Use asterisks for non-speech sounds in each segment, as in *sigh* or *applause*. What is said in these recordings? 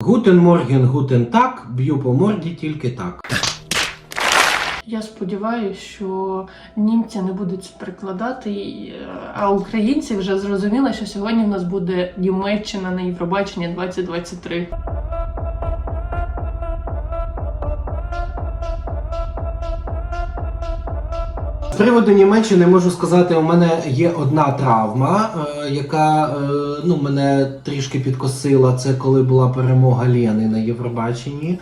Гутен Морген, гутен так, б'ю по морді тільки так. Я сподіваюся, що німці не будуть прикладати, е, а українці вже зрозуміли, що сьогодні в нас буде Німеччина на Євробаченні 2023. Приводу Німеччини можу сказати, у мене є одна травма, е, яка е, ну, мене трішки підкосила. Це коли була перемога Лєни на Євробаченні.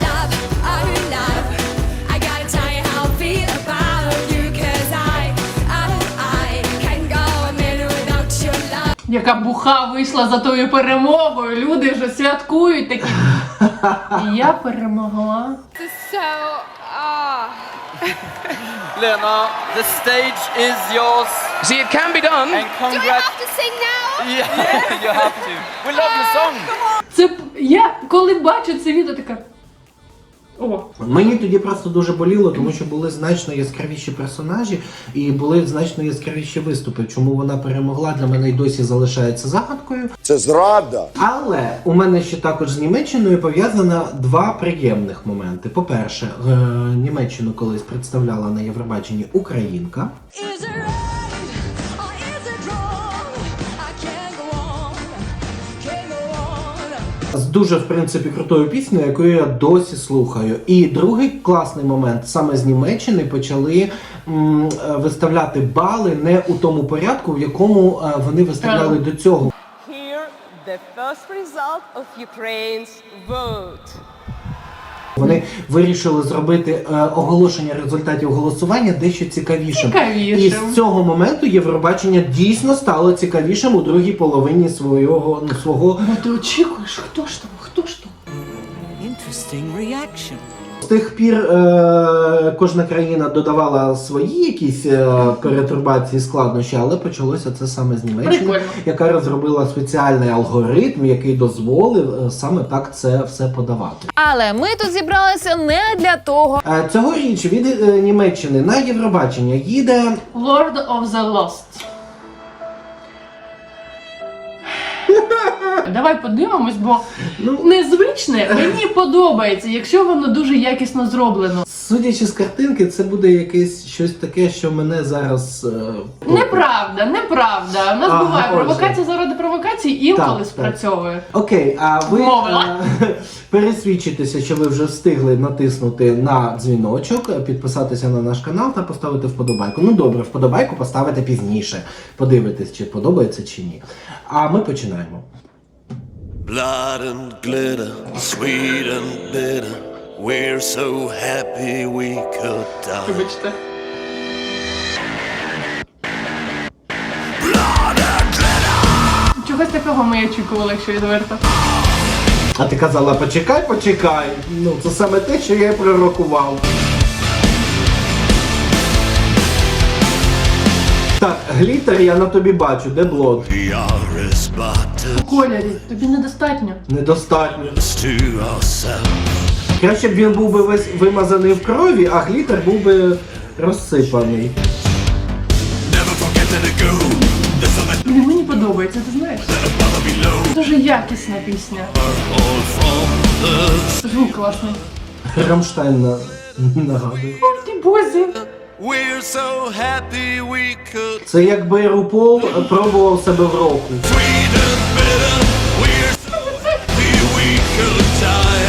Яка буха вийшла за тою перемогою. Люди вже святкують такі. *laughs* І я перемогла. Ah. *laughs* Lena, the stage is yours. See, it can be done. And Do I congrats. have to sing now? *laughs* Yeah, you have to. We love your song. Це п- я коли бачу це відео, така. О, Мені тоді просто дуже боліло, тому що були значно яскравіші персонажі і були значно яскравіші виступи. Чому вона перемогла для мене й досі залишається загадкою. Це зрада. Але у мене ще також з Німеччиною пов'язано два приємних моменти. По-перше, е, Німеччину колись представляла на Євробаченні Українка. З дуже, в принципі, крутою піснею, яку я досі слухаю. І другий класний момент саме з Німеччини почали м, е, виставляти бали не у тому порядку, в якому е, вони виставляли до цього. Here, the first result of Ukraine's vote. Вони вирішили зробити е, оголошення результатів голосування дещо цікавішим. Цікавішим. І з цього моменту Євробачення дійсно стало цікавішим у другій половині свого ну, свого Ну, ти очікуєш, хто ж там, хто ж там? Interesting reaction. З тих пір е, кожна країна додавала свої якісь е, перетурбації, складнощі, але почалося це саме з Німеччини, Прикольно. яка розробила спеціальний алгоритм, який дозволив е, саме так це все подавати. Але ми тут зібралися не для того. Е, цьогоріч від е, Німеччини на Євробачення їде Lord of the Lost. Давай подивимось, бо Ну. незвичне мені подобається, якщо воно дуже якісно зроблено. Судячи з картинки, це буде якесь щось таке, що мене зараз. е. Неправда, неправда. У нас Ага, буває отже. провокація заради провокації інколи Так, спрацьовує. Окей, а ви Мовила. е, *laughs* пересвідчитеся, що ви вже встигли натиснути на дзвіночок, підписатися на наш канал та поставити вподобайку. Ну добре, вподобайку поставите пізніше. Подивитесь, чи подобається чи ні. А ми починаємо. Blood and glitter, sweet and bitter. We're so happy we could die. Вибачте. Чогось такого ми очікували, якщо відверто. А ти казала, почекай, почекай. Ну, це саме те, що я і пророкував. Так, глітер я на тобі бачу, де У кольорі тобі недостатньо. Недостатньо. Краще б він був би весь вимазаний в крові, а глітер був би розсипаний. Блін, Мені подобається, ти знаєш? Дуже якісна пісня. Звук класний. Рамштайн на... нагадує. Ох ти бозі. We're so happy we could. Це якби Рупол пробував себе в року. Sweet and. We're so happy we could die.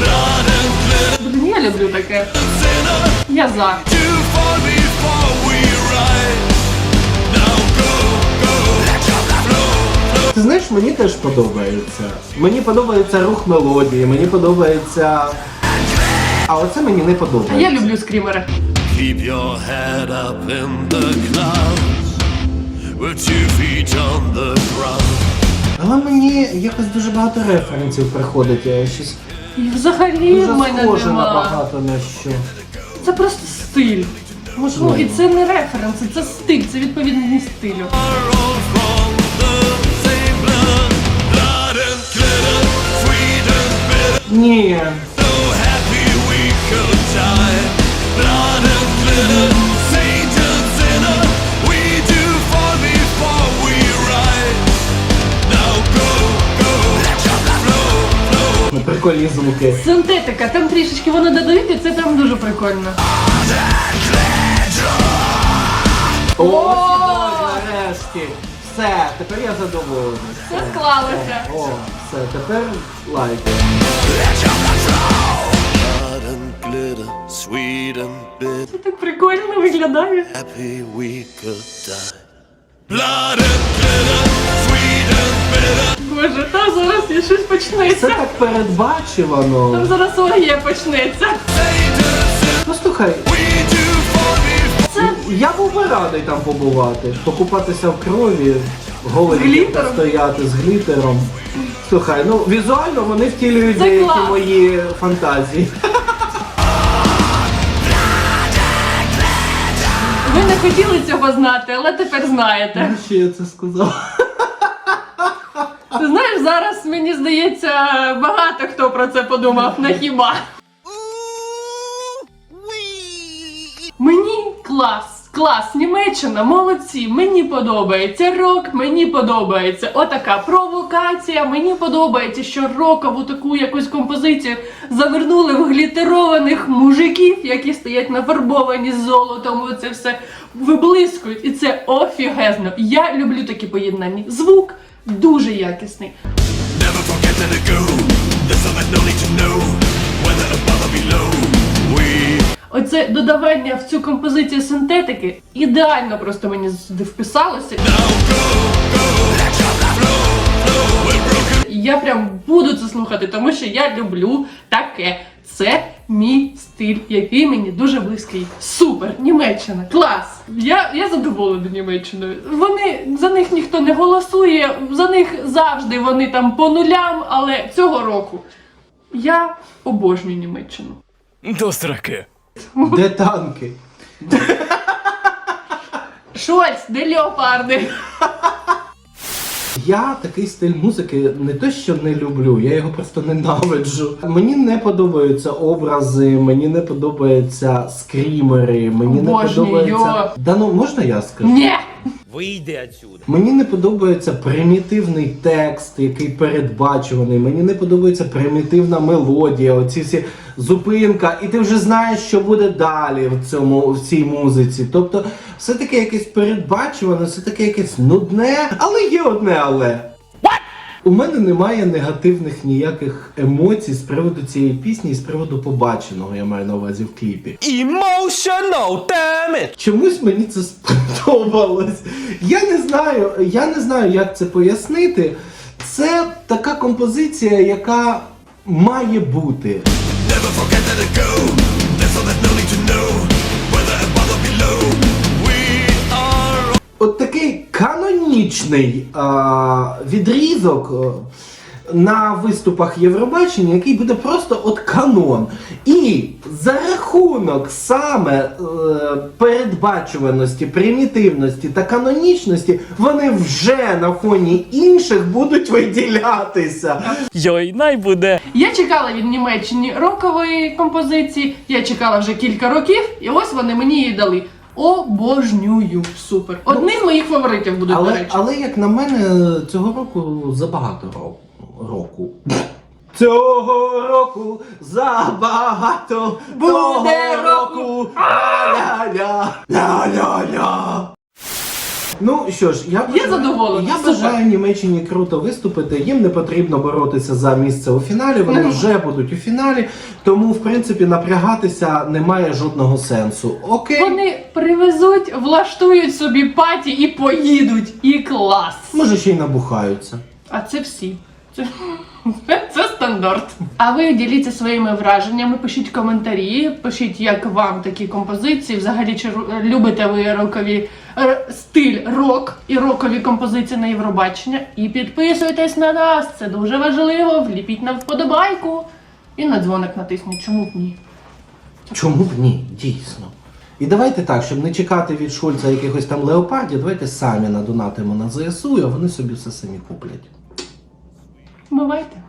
Blood and glitter. Блін, я люблю таке. Sinner. Я за. To fall before we rise. Now go, go. Let your blood flow, flow. Ти знаєш, мені теж подобається. Мені подобається рух мелодії, мені подобається. А оце мені не А подобається. я люблю скрімери. Keep your head up in the clouds. With two feet on the ground. Але мені якось дуже багато референсів приходить. Я щось І взагалі дуже в мене схоже на нема. багато на що. Це просто стиль. Ну і це не референси, це стиль, це відповідність стилю. Are from the same blood. Blood and glitter. Sweet and bitter. Ні. Прикольні звуки. Синтетика, там трішечки воно додають, і це прям дуже прикольно. О, нарешті. Все, тепер я задоволений. Все склалося. О, все, тепер лайк. Blood sweet and bitter, Це так прикольно виглядає. happy we could die. Blood and glitter, sweet and bitter. Боже, там зараз і щось почнеться. Це так Там зараз оргія почнеться. Слухай, We do for me. Це я був би радий там побувати. Покупатися в крові, голий стояти з глітером. Слухай, ну візуально вони втілюють Це деякі клас. мої фантазії. Хотіли цього знати, але тепер знаєте. Що я це сказав? Ти знаєш, зараз мені здається, багато хто про це подумав на хіба. Мені клас, клас, Німеччина, молодці, мені подобається рок, мені подобається. Отака провокація, мені подобається, що рокову таку якусь композицію завернули в глітерованих мужиків, які стоять нафарбовані з золотом. Оце все виблискують. І це офігезно. Я люблю такі поєднання. Звук дуже якісний. Never forget to go. There's something no need to know. Whether above or below. We Оце додавання в цю композицію синтетики ідеально просто мені сюди вписалося. Я прям буду це слухати, тому що я люблю таке. Це мій стиль, який мені дуже близький. Супер! Німеччина, клас! Я, я задоволена Німеччиною. Вони за них ніхто не голосує, за них завжди вони там по нулям, але цього року я обожнюю Німеччину. До сраки. Де танки? Шольц, де леопарди? Я такий стиль музики не то, що не люблю, я його просто ненавиджу. Мені не подобаються образи, мені не подобаються скрімери, мені не Обожнюю. подобається. Да ну можна я скажу? Ні! Мені не подобається примітивний текст, який передбачуваний. Мені не подобається примітивна мелодія, оці всі зупинка, і ти вже знаєш, що буде далі в цьому в цій музиці. Тобто, все таке якесь передбачуване, все таке якесь нудне, але є одне але. У мене немає негативних ніяких емоцій з приводу цієї пісні і з приводу побаченого, я маю на увазі в кліпі. Emotional, damn it! Чомусь мені це сподобалось. Я не знаю, я не знаю, як це пояснити. Це така композиція, яка має бути. never forget to let go. Канонічний а, відрізок на виступах Євробачення, який буде просто от канон. І за рахунок саме е, передбачуваності, примітивності та канонічності, вони вже на фоні інших будуть виділятися. Йой, най буде. Я чекала від Німеччини рокової композиції, я чекала вже кілька років, і ось вони мені її дали. Обожнюю. Супер. Одним з моїх фаворитів буде, до Але, речі. але як на мене, цього року забагато року. року. Цього року забагато Буде того року. Ля-ля-ля, ля-ля-ля. Ну що ж, я, Я задоволена, Я супер. бажаю Німеччині круто виступити. Їм не потрібно боротися за місце у фіналі. Вони Ну. вже будуть у фіналі. Тому, в принципі, напрягатися немає жодного сенсу. Окей. Вони привезуть, влаштують собі паті і поїдуть. І клас. Може ще й набухаються. А це всі. Це, *laughs* це стандарт. А ви діліться своїми враженнями, пишіть коментарі, пишіть, як вам такі композиції. Взагалі, чи ру- любите ви рокові стиль рок і рокові композиції на Євробачення. І підписуйтесь на нас, це дуже важливо. Вліпіть на вподобайку і на дзвоник натисніть. Чому б ні? Чому б ні? Дійсно. І давайте так, щоб не чекати від Шульца якихось там леопардів, давайте самі надонатимо на ЗСУ, а вони собі все самі куплять. Бувайте!